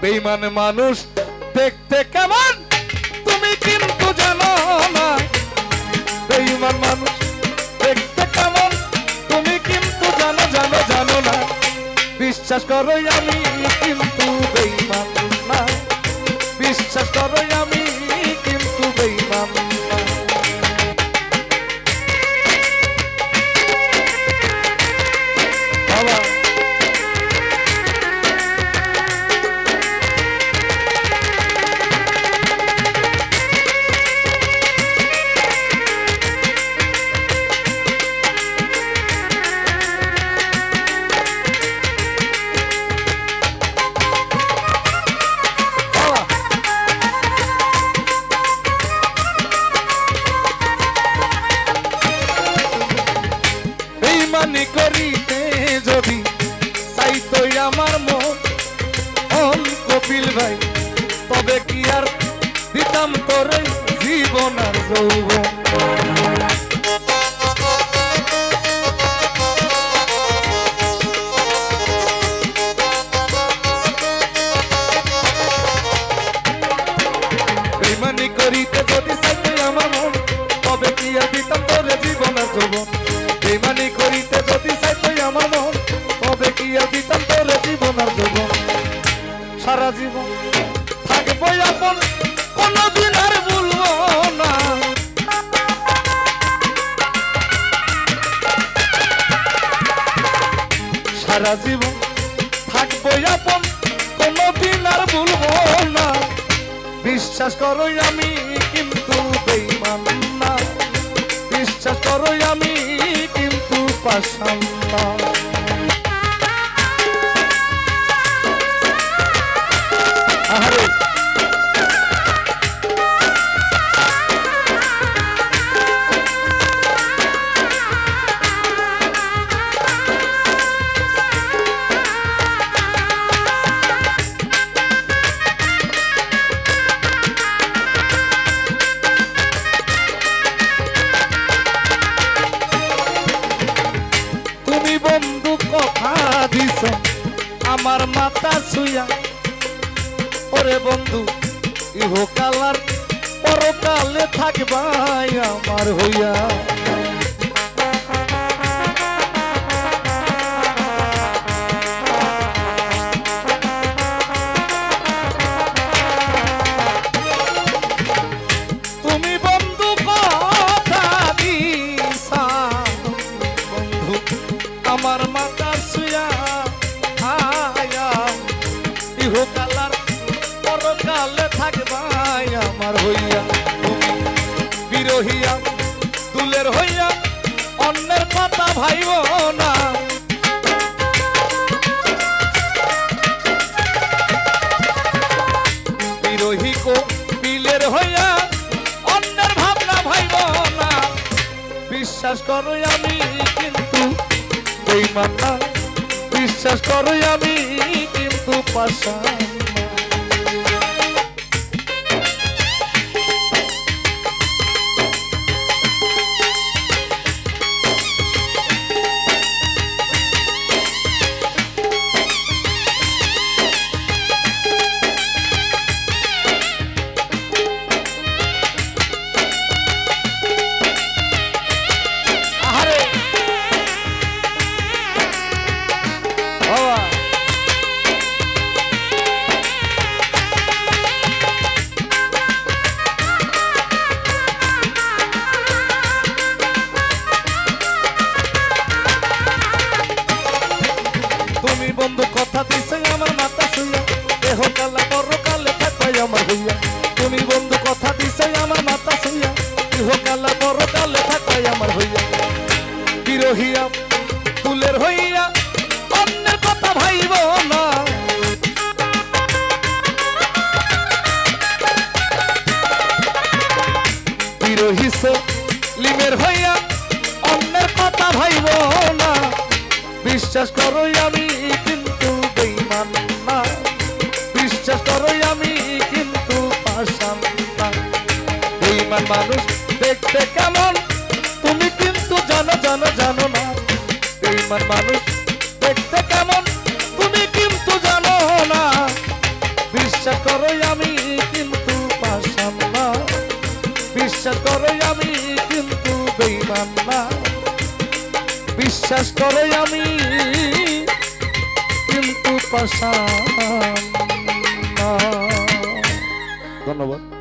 বেইমান মানুষ দেখতে কেমন? তুমি কিন্তু জানো না বেইমান মানুষ দেখতে কেমন? তুমি কিন্তু জানো জানো জানো না। বিশ্বাস করো আমি কিন্তু বেইমান না। বিশ্বাস করো আমি আমার মন। মন কপিল ভাই, তবে কি আর দিতাম তোরে জীবন আর যৌবন? তবে কি আর দিতাম তোরে জীবন বেইমানি করিতে যদি আমার মন আর দিতাম তোরে জীবন আর যৌবন। সারা জীবন থাকব আপন, কোনদিন আর না। সারা জীবন থাকব আপন, কোনদিন আর না। বিশ্বাস আমি কিন্তু বিশ্বাস করো আমি কিন্তু পাশান না। ছুঁয়া ওরে বন্ধু ইহকালার পরকালে থাকবাই আমার হইয়া। ইহকালার পরকালে থাকবাই আমার হইয়া তুমি বিরহিয়া, দুলের হইয়া অন্যের কথা ভাইব না। বিরোহী কো, বিলের হইয়া অন্যের ভাবনা ভাইব না। বিশ্বাস করো আমি কিন্তু বেইমান না বিশ্বাস করো আমি কিন্তু পাশান বন্ধু কথা দিছে আমার মাথা শুইয়া। দেহ কালা পর কালে থাকাই আমার হইয়া। তুমি বন্ধু কথা দিছে আমার মাথা শুইয়া। দেহ কালা পর কালে থাকাই আমার হইয়া। বিরহিয়া তুলের হইয়া, অন্যের কথা ভাইব না। বিশ্বাস করোই আমি, কিন্তু বেইমান না। বিশ্বাস করোই আমি, কিন্তু পাশান না। বেইমান মানুষ, দেখতে কেমন? তুমি কিন্তু জানো জানো জানো না। বেইমান মানুষ, দেখতে কেমন? তুমি কিন্তু জানো না। বিশ্বাস করোই আমি, কিন্তু পাশান না। বিশ্বাস করোই বিশ্বাস করে আমি কিন্তু পাশা ধন্যবাদ।